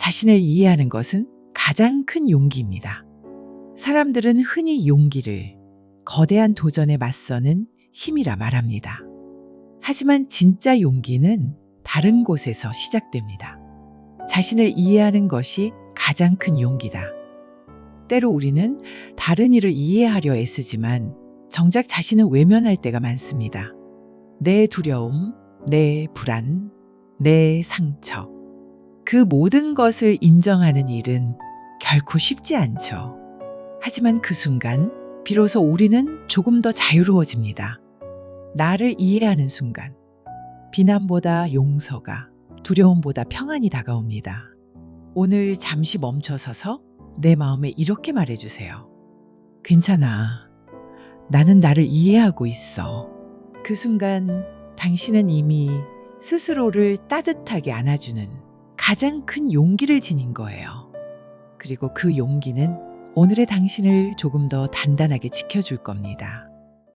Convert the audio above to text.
자신을 이해하는 것은 가장 큰 용기입니다. 사람들은 흔히 용기를 거대한 도전에 맞서는 힘이라 말합니다. 하지만 진짜 용기는 다른 곳에서 시작됩니다. 자신을 이해하는 것이 가장 큰 용기다. 때로 우리는 다른 이를 이해하려 애쓰지만 정작 자신은 외면할 때가 많습니다. 내 두려움, 내 불안, 내 상처. 그 모든 것을 인정하는 일은 결코 쉽지 않죠. 하지만 그 순간 비로소 우리는 조금 더 자유로워집니다. 나를 이해하는 순간 비난보다 용서가 두려움보다 평안이 다가옵니다. 오늘 잠시 멈춰서서 내 마음에 이렇게 말해주세요. 괜찮아. 나는 나를 이해하고 있어. 그 순간 당신은 이미 스스로를 따뜻하게 안아주는 가장 큰 용기를 지닌 거예요. 그리고 그 용기는 오늘의 당신을 조금 더 단단하게 지켜줄 겁니다.